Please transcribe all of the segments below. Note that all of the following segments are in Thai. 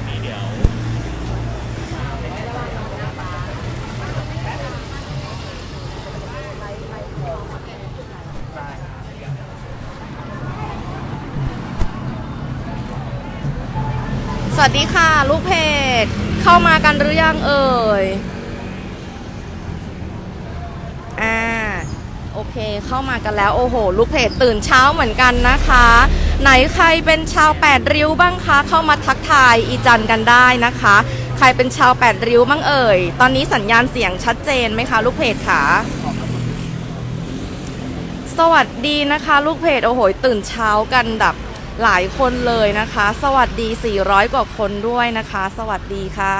อนนี้เดี๋ยวสวัสดีค่ะ ลูกเพจเข้ามากันหรือยังเอ่ย อ่า โอเคเข้ามากันแล้ว โอ้โห ลูกเพจตื่นเช้าเหมือนกันนะคะ ไหนใครเป็นชาวแปดริ้วบ้างคะ เข้ามาทักทายอีจันกันได้นะคะ ใครเป็นชาวแปดริ้วบ้างเอ่ย ตอนนี้สัญญาณเสียงชัดเจนไหมคะ ลูกเพจคะสวัสดีนะคะ ลูกเพจโอ้โหตื่นเช้ากันแบบหลายคนเลยนะคะ สวัสดี 400 กว่าคนด้วยนะคะ สวัสดีค่ะ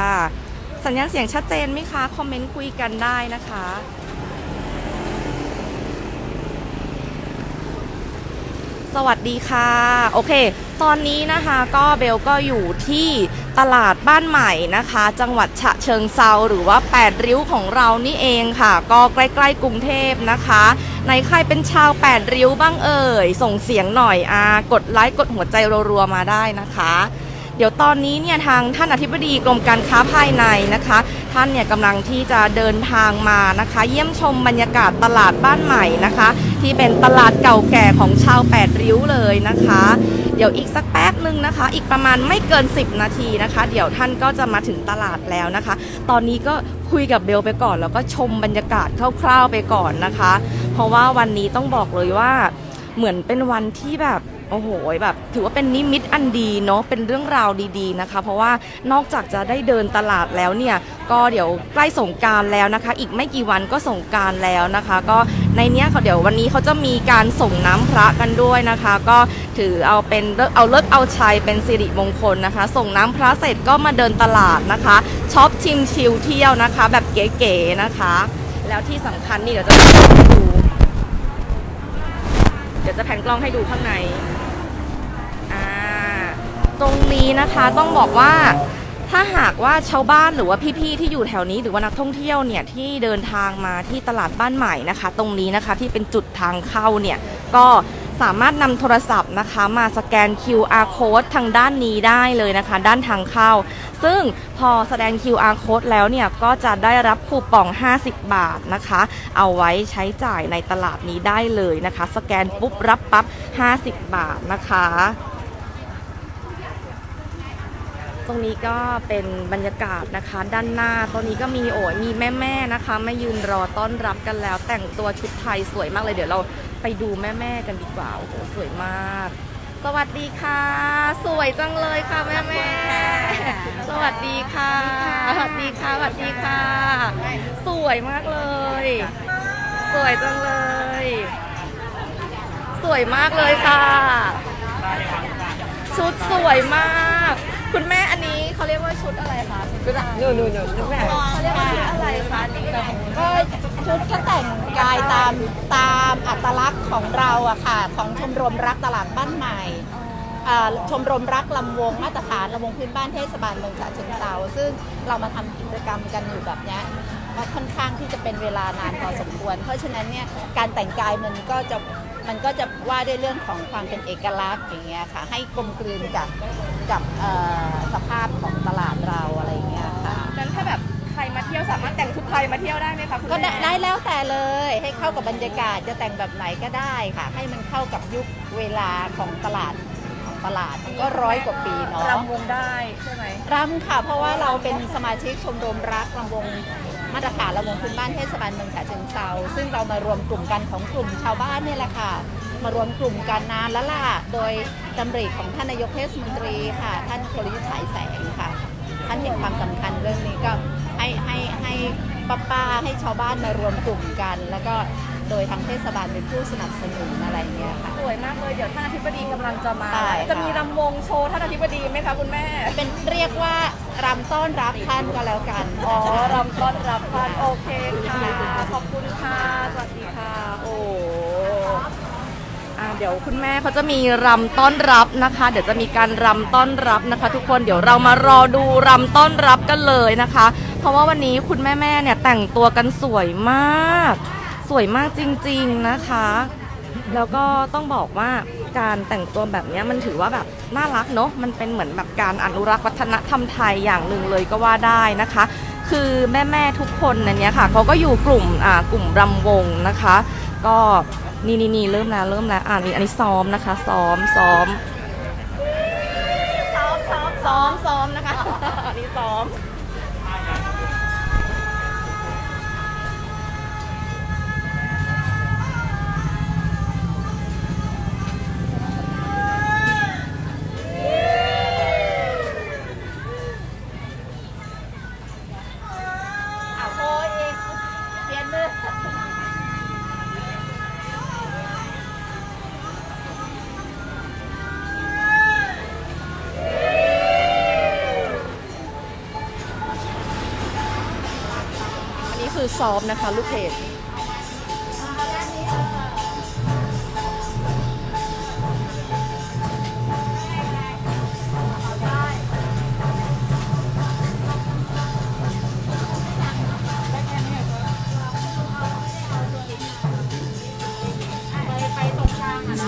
สัญญาณเสียงชัดเจนไหมคะ คอมเมนต์คุยกันได้นะคะ สวัสดีค่ะ โอเค ตอนนี้นะคะก็เบลก็อยู่ที่ตลาดบ้านใหม่นะคะ จังหวัดฉะเชิงเซาหรือว่า 8 ริ้วของเรานี่เองค่ะ ก็ใกล้ๆกรุงเทพนะคะในใครเป็นชาว 8 ริ้วบ้างเอ่ย ส่งเสียงหน่อยอากดไลค์กดหัวใจรัวๆมาได้นะคะ เดี๋ยวตอนนี้เนี่ยทางท่านอธิบดีกรมการค้าภายในนะคะ ท่านเนี่ยกำลังที่จะเดินทางมานะคะ เยี่ยมชมบรรยากาศตลาดบ้านใหม่นะคะ ที่เป็นตลาดเก่าแก่ของชาวแปดริ้วเลยนะคะ เดี๋ยวอีกสักแป๊บหนึ่งนะคะ อีกประมาณไม่เกิน 10 นาทีนะคะ เดี๋ยวท่านก็จะมาถึงตลาดแล้วนะคะ ตอนนี้ก็คุยกับเบลไปก่อน แล้วก็ชมบรรยากาศคร่าวๆไปก่อนนะคะ เพราะว่าวันนี้ต้องบอกเลยว่าเหมือนเป็นวันที่แบบ โอ้โหแบบถือว่าเป็นนิมิตอันดีเนาะเป็นเรื่องราวดีๆนะคะ เพราะว่านอกจากจะได้เดินตลาดแล้วเนี่ยก็เดี๋ยวใกล้สงการแล้วนะคะ อีกไม่กี่วันก็สงการแล้วนะคะ ก็ในเนี้ยเขาเดี๋ยววันนี้เขาจะมีการส่งน้ำพระกันด้วยนะคะ ก็ถือเอาเป็นเอาเลิกเอาชัยเป็นสิริมงคลนะคะ ส่งน้ำพระเสร็จก็มาเดินตลาดนะคะช็อปชิมชิลเที่ยวนะคะ แบบเก๋ๆนะคะ แล้วที่สำคัญนี่เดี๋ยวจะดูเดี๋ยวจะแผนกล้องให้ดูข้างใน ตรงนี้นะคะต้องบอกว่าถ้าหากว่าชาวบ้านหรือว่าพี่ๆที่อยู่แถวนี้หรือว่านักท่องเที่ยวเนี่ยที่เดินทางมาที่ตลาดบ้านใหม่นะคะ ตรงนี้นะคะที่เป็นจุดทางเข้าเนี่ยก็สามารถนำโทรศัพท์นะคะ มาสแกน QR code ทางด้านนี้ได้เลยนะคะ ด้านทางเข้า ซึ่งพอแสดง QR code แล้วเนี่ย ก็จะได้รับคูปอง 50 บาทนะคะ เอาไว้ใช้จ่ายในตลาดนี้ได้เลยนะคะ สแกนปุ๊บรับปั๊บ 50 บาทนะคะ ตรงนี้ก็เป็นบรรยากาศนะคะ ด้านหน้าตรงนี้ก็มีโอ้ยมีแม่ๆนะคะมายืนรอต้อนรับกันแล้ว แต่งตัวชุดไทยสวยมากเลยเดี๋ยวเราไปดูแม่ๆกันดีกว่าโอ้โหสวยมาก สวัสดีค่ะ สวยจังเลยค่ะแม่แม่ๆสวัสดีค่ะสวัสดีค่ะสวัสดีค่ะ สวยมากเลย สวยจังเลย สวยมากเลยค่ะ ชุดสวยมาก คุณแม่อันนี้เขาเรียกว่าชุดอะไรคะชุดอะไรหนูหนูหนูคุณแม่เขาเรียกว่าชุดอะไรคะนี่ก็ชุดก็แต่งกายตามตามอัตลักษณ์ของเราอะค่ะ ของชมรมรักตลาดบ้านใหม่อ่าชมรมรักลำวงมาตรฐานลำวงพื้นบ้านเทศบาลเมืองฉะเชิงเทราซึ่งเรามาทำกิจกรรมกันอยู่แบบเนี้ยก็ค่อนข้างที่จะเป็นเวลานานพอสมควร เพราะฉะนั้นเนี่ยการแต่งกายมันก็จะ มันก็จะว่าด้วยเรื่องของความเป็นเอกลักษณ์อย่างเงี้ยค่ะ ให้กลมกลืนกับกับเอ่อสภาพของตลาดเราอะไรอย่างเงี้ยค่ะนั้นถ้าแบบใครมาเที่ยวสามารถแต่งชุดไทยมาเที่ยวได้ไหมคะคุณก็แม่ได้ได้แล้วแต่เลยให้เข้ากับบรรยากาศจะแต่งแบบไหนก็ได้ค่ะ ให้มันเข้ากับยุคเวลาของตลาดของตลาดมันก็ร้อยกว่าปีเนาะรำวงได้ใช่ไหม รำค่ะ เพราะว่าเราเป็นสมาชิกชมรมรักลำวง มาตรฐานระมงพื้นบ้านเทศบาลเมืองฉะเชิงเซาซึ่งเรามารวมกลุ่มกันของกลุ่มชาวบ้านนี่แหละค่ะมารวมกลุ่มกันนานแล้วล่ะโดยดำริของท่านนายกเทศมนตรีค่ะ ท่านกลยุทธ์ฉายแสงค่ะ ท่านเห็นความสำคัญเรื่องนี้ก็ให้ให้ให้ป้าป้าๆให้ชาวบ้านมารวมกลุ่มกัน แล้วก็ โดยทางเทศบาลเป็นผู้สนับสนุนอะไรอย่างเงี้ยค่ะ สวยมากเลยเดี๋ยวท่านอธิบดีกำลังจะมา ใช่ค่ะ จะมีรำวงโชว์ท่านอธิบดีไหมคะคุณแม่ เป็นเรียกว่ารำต้อนรับท่านก็แล้วกันอ๋อรำต้อนรับท่านโอเคค่ะ ขอบคุณค่ะ สวัสดีค่ะ โอ้อ่าเดี๋ยวคุณแม่เขาจะมีรำต้อนรับนะคะ เดี๋ยวจะมีการรำต้อนรับนะคะ ทุกคนเดี๋ยวเรามารอดูรำต้อนรับกันเลยนะคะ เพราะว่าวันนี้คุณแม่ๆเนี่ยแต่งตัวกันสวยมาก สวยมากจริงๆนะคะ แล้วก็ต้องบอกว่าการแต่งตัวแบบนี้มันถือว่าแบบน่ารักเนาะมันเป็นเหมือนแบบการอนุรักษ์วัฒนธรรมไทยอย่างหนึ่งเลยก็ว่าได้นะคะ คือแม่ๆทุกคนในนี้ค่ะเขาก็อยู่กลุ่มอ่ากลุ่มรำวงนะคะ ก็นี่นี่นี่เริ่มแล้วเริ่มแล้วอ่านี่อันนี้ซ้อมนะคะ ซ้อมซ้อมซ้อมซ้อมซ้อมนะคะอันนี้ซ้อม ซ้อมนะคะ ลูกเพจ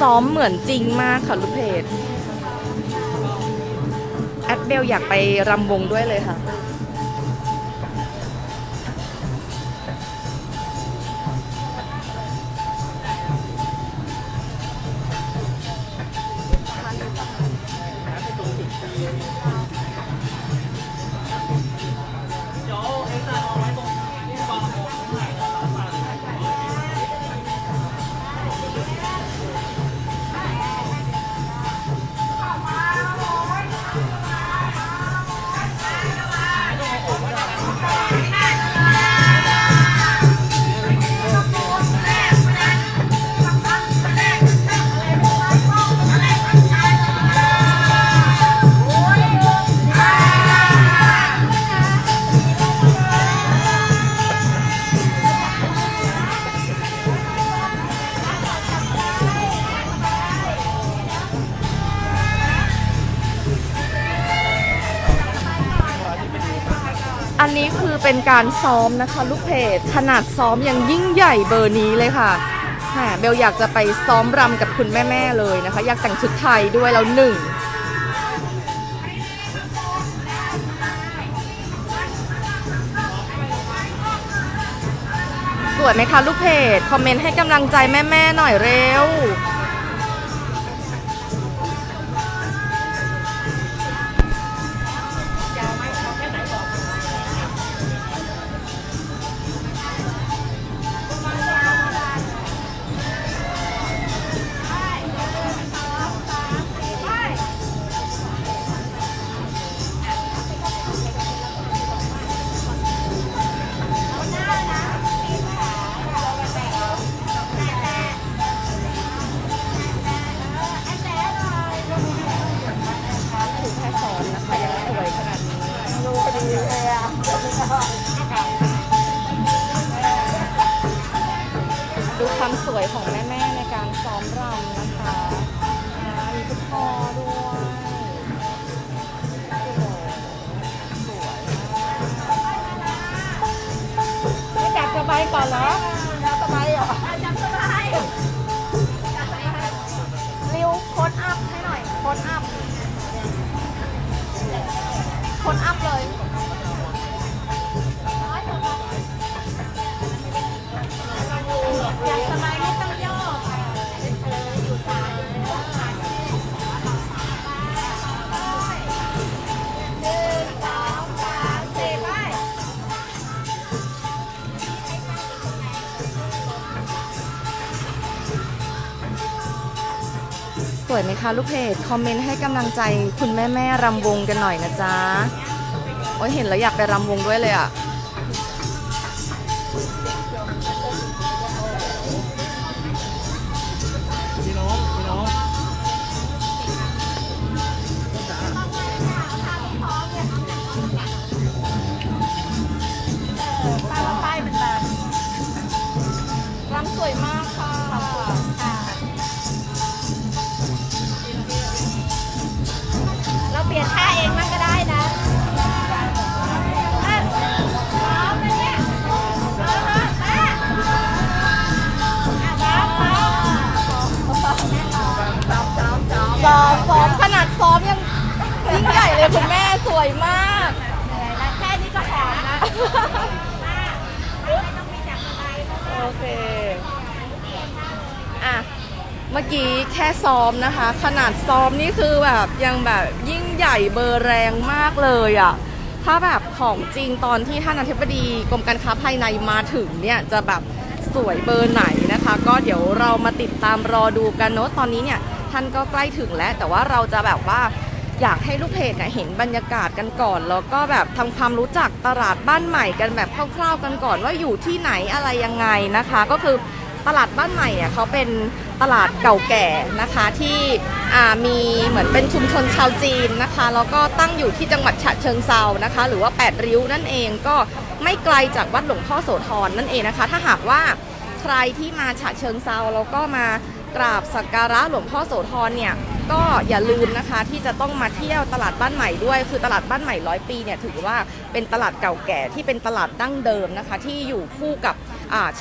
ซ้อมเหมือนจริงมากค่ะลูกเพจแอดเบลอยากไปรำวงด้วยเลยค่ะ การซ้อมนะคะ ลูกเพจขนาดซ้อมยังยิ่งใหญ่เบอร์นี้เลยค่ะแหมเบลอยากจะไปซ้อมรำกับคุณแม่ๆเลยนะคะ อยากแต่งชุดไทยด้วยแล้วหนึ่งสวยไหมคะลูกเพจ คอมเมนต์ให้กำลังใจแม่ ๆ หน่อยเร็ว ดูความสวยของแม่ ๆ ในการซ้อมรำนะคะอ่ามีคุณพ่อด้วยโอ้โหสวยมากไม่จับสบายก่อนเหรอจับสบายเหรอจับสบายริวโค้ดอัพให้หน่อยโค้ดอัพ จับสบายไม่ต้องโยกสวยไหมคะลูกเพจคอมเมนต์ให้กำลังใจคุณแม่แม่ๆรำวงกันหน่อยนะจ๊ะ โอ้ยเห็นแล้วอยากไปรำวงด้วยเลยอะ เมื่อกี้แค่ซ้อมนะคะ ขนาดซ้อมนี่คือแบบยังแบบยิ่งใหญ่เบอร์แรงมากเลยอะ่ะถ้าแบบของจริงตอนที่ท่านอธิบดีกรมการค้าภายในมาถึงเนี่ยจะแบบสวยเบอร์ไหนนะคะ ก็เดี๋ยวเรามาติดตามรอดูกันเนาะตอนนี้เนี่ยท่านก็ใกล้ถึงแล้ว แต่ว่าเราจะแบบว่าอยากให้ลูกเพจเนี่ยเห็นบรรยากาศกันก่อน แล้วก็แบบทำความรู้จักตลาดบ้านใหม่กันแบบคร่าวๆกันก่อนว่าอยู่ที่ไหนอะไรยังไงนะคะ ก็คือ ตลาดบ้านใหม่เนี่ยเขาเป็นตลาดเก่าแก่นะคะที่มีเหมือนเป็นชุมชนชาวจีนนะคะแล้วก็ตั้งอยู่ที่จังหวัดฉะเชิงเซานะคะ หรือว่า 8 ริ้วนั่นเองก็ไม่ไกลจากวัดหลวงพ่อโสธรนั่นเองนะคะ ถ้าหากว่าใครที่มาฉะเชิงเซาแล้วก็มากราบสักการะหลวงพ่อโสธรเนี่ยก็อย่าลืมนะคะที่จะต้องมาเที่ยวตลาดบ้านใหม่ด้วย คือตลาดบ้านใหม่ร้อยปีเนี่ยถือว่าเป็นตลาดเก่าแก่ที่เป็นตลาดดั้งเดิมนะคะ ที่อยู่คู่กับ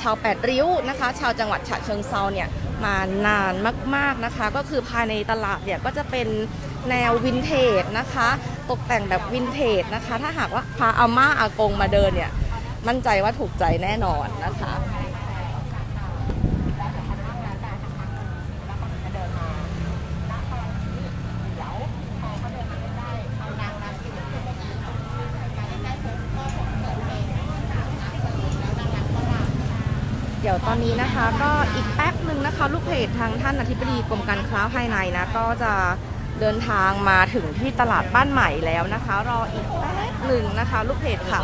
ชาวแปดริ้วนะคะ ชาวจังหวัดฉะเชิงเซาเนี่ยมานานมากๆนะคะ ก็คือภายในตลาดเนี่ยก็จะเป็นแนววินเทจนะคะ ตกแต่งแบบวินเทจนะคะ ถ้าหากว่าพาอาม่าอากงมาเดินเนี่ย มั่นใจว่าถูกใจแน่นอนนะคะ เดี๋ยวตอนนี้นะคะ ก็อีกแป๊บหนึ่งนะคะ ลูกเพจทางท่านอธิบดีกรมการค้าภายในนะ ก็จะเดินทางมาถึงที่ตลาดบ้านใหม่แล้วนะคะ รออีกแป๊บหนึ่งนะคะ ลูกเพจขา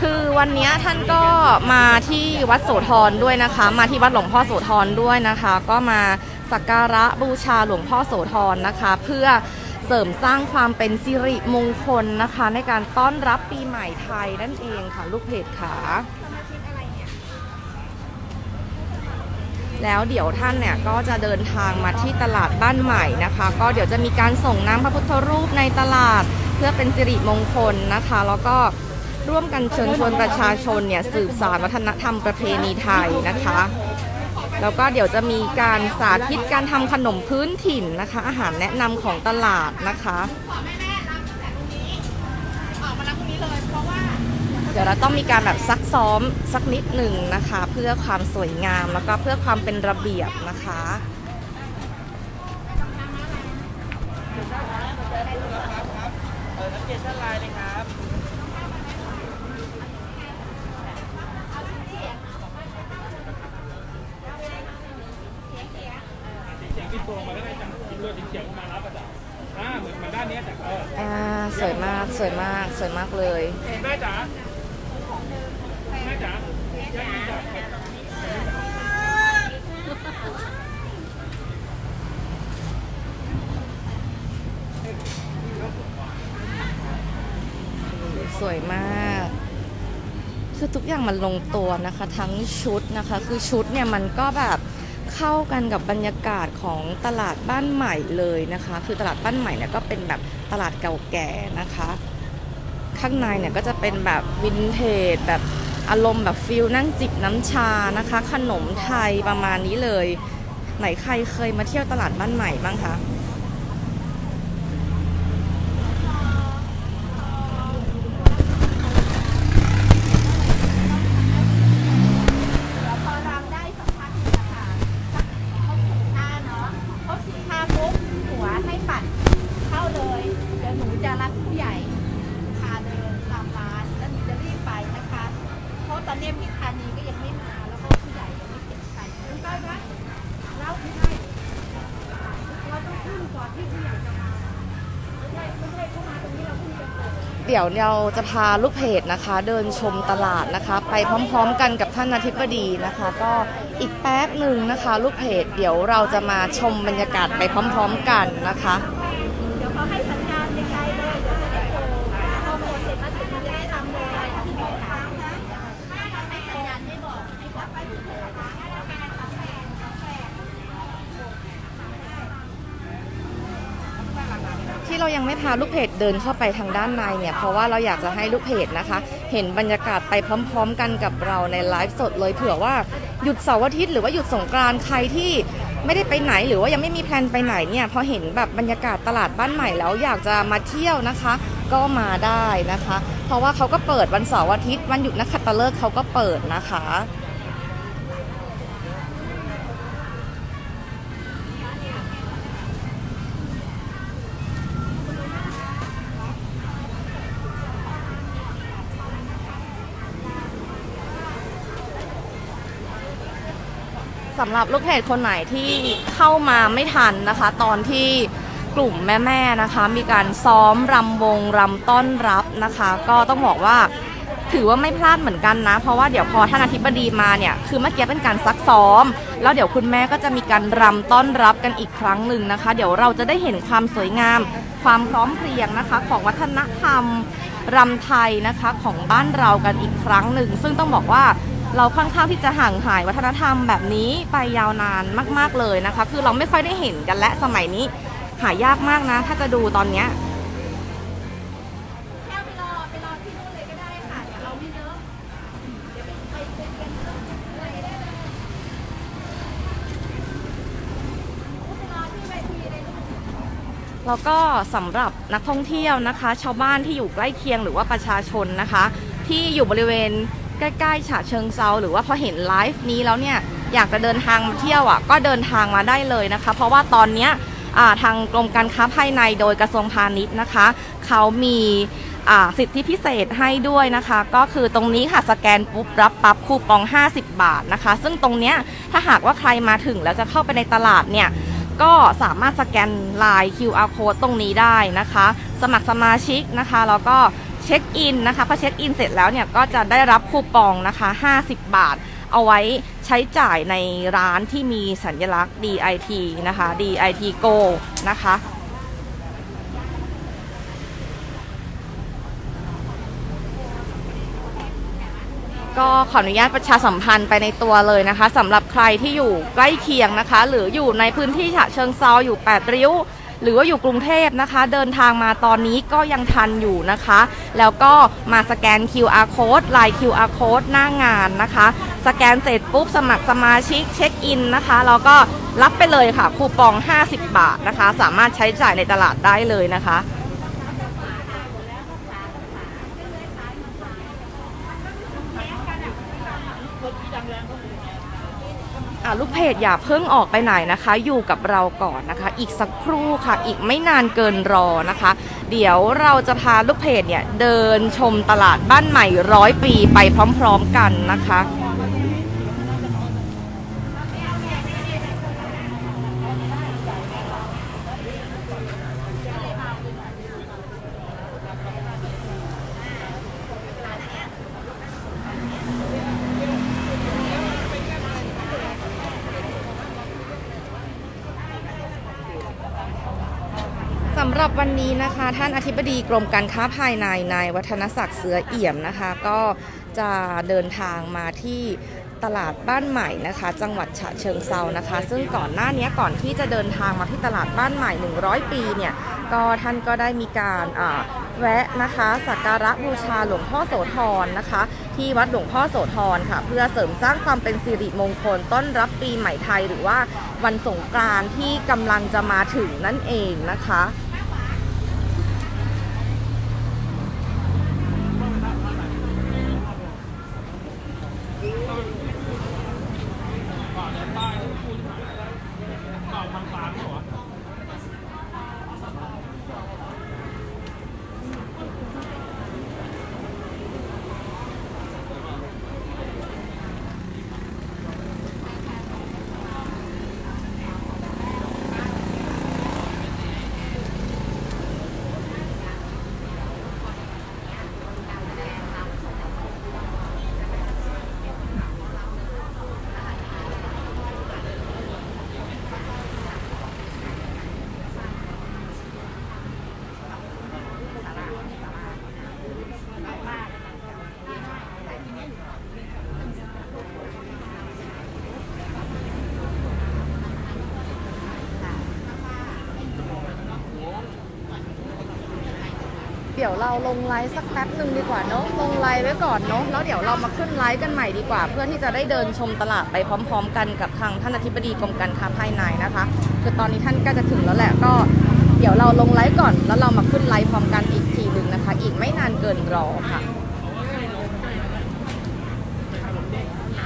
คือวันนี้ท่านก็มาที่วัดโสธรด้วยนะคะ มาที่วัดหลวงพ่อโสธรด้วยนะคะ ก็มาสักการะบูชาหลวงพ่อโสธรนะคะ เพื่อ เสริมสร้างความเป็นสิริมงคลนะคะ ในการต้อนรับปีใหม่ไทยนั่นเองค่ะ ลูกเพจขาแล้วเดี๋ยวท่านเนี่ยก็จะเดินทางมาที่ตลาดบ้านใหม่นะคะ ก็เดี๋ยวจะมีการส่งน้ำพระพุทธรูปในตลาดเพื่อเป็นสิริมงคลนะคะ แล้วก็ร่วมกันเชิญชวนประชาชนเนี่ยสืบสานวัฒนธรรมประเพณีไทยนะคะ แล้วก็เดี๋ยวจะมีการสาธิตการทำขนมพื้นถิ่นนะคะ อาหารแนะนำของตลาดนะคะ เดี๋ยวเราต้องมีการแบบซักซ้อมสักนิดหนึ่งนะคะ เพื่อความสวยงามแล้วก็เพื่อความเป็นระเบียบนะคะเกชั่นไลน์เลยครับเสียงปิดตัวมา ก็ได้จังปิดเลือดเสียงมารับประจัอ่าเหมือนเหมือนด้านเนี้ยจากเอออ่าสวยมากสวยมากสวยมากเลย แม่จ๋าแม่จ๋าย่ามีจ๋าสวยมาก คือทุกอย่างมันลงตัวนะคะ ทั้งชุดนะคะ คือชุดเนี่ยมันก็แบบ เข้ากันกับบรรยากาศของตลาดบ้านใหม่เลยนะคะ คือตลาดบ้านใหม่เนี่ยก็เป็นแบบตลาดเก่าแก่นะคะ ข้างในเนี่ยก็จะเป็นแบบวินเทจแบบอารมณ์แบบฟิลนั่งจิบน้ำชานะคะ ขนมไทยประมาณนี้เลย ไหนใครเคยมาเที่ยวตลาดบ้านใหม่บ้างคะ พอรำได้สักพักหนึงอะค่ะสักครบสิบห้าเนาะครบสิบห้าปุ๊บหัวให้ปัดเข้าเลย เดี๋ยวหนูจะรับผู้ใหญ่พาเดินตามร้านแล้วหนูจะรีบไปนะคะ เพราะตอนนี้พี่ธานีก็ยังไม่มาแล้วก็ผู้ใหญ่ยังไม่เห็นใครคุณก้อยคะแล้วไม่ใช่เราต้องขึ้นก่อนที่ผู้ใหญ่จะมาไม่ใช่ไม่ใช่เข้ามาตรงนี้เราเพิ่งจะเปิ ดเดี๋ยวเราจะพาลูกเพจนะคะ เดินชมตลาดนะคะ ไปพร้อมๆกันกับท่านอธิบดีนะคะ ก็อีกแป๊บหนึ่งนะคะ ลูกเพจเดี๋ยวเราจะมาชมบรรยากาศไปพร้อม ๆกันนะคะ เดี๋ยวเขาให้สัญญาณไกลๆเลย เดี๋ยวจะได้โทรพอโทรเสร็จแล้วเดี๋ยวมันจะได้ทำเลยที่บอกทางนะให้สัญญาณไม่บอกให้บอกไปที่โทร ที่ เรายังไม่พาลูกเพจเดินเข้าไปทางด้านในเนี่ย เพราะว่าเราอยากจะให้ลูกเพจนะคะ เห็นบรรยากาศไปพร้อม ๆ กันกับเราในไลฟ์สดเลยเผื่อว่าหยุดเสาร์อาทิตย์หรือว่าหยุดสงกรานต์ใครที่ไม่ได้ไปไหนหรือว่ายังไม่มีแพลนไปไหนเนี่ยพอเห็นแบบบรรยากาศตลาดบ้านใหม่แล้วอยากจะมาเที่ยวนะคะ ก็มาได้นะคะ เพราะว่าเขาก็เปิดวันเสาร์อาทิตย์วันหยุดนักขัตฤกษ์เขาก็เปิดนะคะ สำหรับลูกเพจคนไหนที่เข้ามาไม่ทันนะคะ ตอนที่กลุ่มแม่ๆนะคะ มีการซ้อมรำวงรำต้อนรับนะคะ ก็ต้องบอกว่าถือว่าไม่พลาดเหมือนกันนะ เพราะว่าเดี๋ยวพอท่านอธิบดีมาเนี่ย คือเมื่อกี้เป็นการซักซ้อม แล้วเดี๋ยวคุณแม่ก็จะมีการรำต้อนรับกันอีกครั้งหนึ่งนะคะ เดี๋ยวเราจะได้เห็นความสวยงาม ความพร้อมเพรียงนะคะ ของวัฒนธรรมรำไทยนะคะของบ้านเรากันอีกครั้งหนึ่ง ซึ่งต้องบอกว่า เราค่อนข้างที่จะห่างหายวัฒนธรรมแบบนี้ไปยาวนานมาก ๆเลยนะคะ คือเราไม่ค่อยได้เห็นกันและสมัยนี้หายากมากนะ ถ้าจะดูตอนเนี้ยแล้วก็สำหรับนักท่องเที่ยวนะคะ ชาวบ้านที่อยู่ใกล้เคียงหรือว่าประชาชนนะคะ ที่อยู่บริเวณ ใกล้ๆฉะเชิงเซาหรือว่าพอเห็นไลฟ์นี้แล้วเนี่ยอยากจะเดินทางมาเที่ยวอะก็เดินทางมาได้เลยนะคะ เพราะว่าตอนเนี้ยทางกรมการค้าภายในโดยกระทรวงพาณิชย์นะคะ เขามีสิทธิพิเศษให้ด้วยนะคะ ก็คือตรงนี้ค่ะสแกนปุ๊บรับปั๊บคูปอง 50 บาทนะคะ ซึ่งตรงเนี้ยถ้าหากว่าใครมาถึงแล้วจะเข้าไปในตลาดเนี่ยก็สามารถสแกนลาย QR code ตรงนี้ได้นะคะ สมัครสมาชิกนะคะ แล้วก็ เช็คอินนะคะพอเช็คอินเสร็จแล้วเนี่ยก็จะได้รับคูปองนะคะ 50 บาท เอาไว้ใช้จ่ายในร้านที่มีสัญลักษณ์ DIT นะคะ DIT Go นะคะก็ขออนุญาตประชาสัมพันธ์ไปในตัวเลยนะคะสำหรับใครที่อยู่ใกล้เคียงนะคะ หรืออยู่ในพื้นที่ฉะเชิงเซาอยู่ 8 ริ้ว หรือว่าอยู่กรุงเทพนะคะ เดินทางมาตอนนี้ก็ยังทันอยู่นะคะ แล้วก็มาสแกน QR code ลาย QR code หน้างานนะคะ สแกนเสร็จปุ๊บสมัครสมาชิกเช็คอินนะคะแล้วก็รับไปเลยค่ะคูปอง 50 บาทนะคะ สามารถใช้จ่ายในตลาดได้เลยนะคะอะ ลูกเพจอย่าเพิ่งออกไปไหนนะคะ อยู่กับเราก่อนนะคะ อีกสักครู่ค่ะ อีกไม่นานเกินรอนะคะ เดี๋ยวเราจะพาลูกเพจเนี่ยเดินชมตลาดบ้านใหม่ร้อยปีไปพร้อม ๆกันนะคะ สำหรับวันนี้นะคะ ท่านอธิบดีกรมการค้าภายในนายวัฒนศักดิ์เสือเอี่ยมนะคะ ก็จะเดินทางมาที่ตลาดบ้านใหม่นะคะ จังหวัดฉะเชิงเซานะคะ ซึ่งก่อนหน้านี้ก่อนที่จะเดินทางมาที่ตลาดบ้านใหม่ 100 ปีเนี่ยก็ท่านก็ได้มีการแวะนะคะสักการะบูชาหลวงพ่อโสธรนะคะ ที่วัดหลวงพ่อโสธรค่ะ เพื่อเสริมสร้างความเป็นสิริมงคลต้อนรับปีใหม่ไทย หรือว่าวันสงกรานต์ที่กำลังจะมาถึงนั่นเองนะคะ ค เดี๋ยวเราลงไลฟ์สักแป๊บหนึ่งดีกว่าเนาะลงไลฟ์ไว้ก่อนเนาะแล้วเดี๋ยวเรามาขึ้นไลฟ์กันใหม่ดีกว่า เพื่อที่จะได้เดินชมตลาดไปพร้อม ๆ กันกับทางท่านอธิบดีกรมการค้าภายในนะคะ คือตอนนี้ท่านก็จะถึงแล้วแหละก็ เดี๋ยวเราลงไลฟ์ก่อน แล้วเรามาขึ้นไลฟ์พร้อมกันอีกทีหนึ่งนะคะ อีกไม่นานเกินรอค่ะ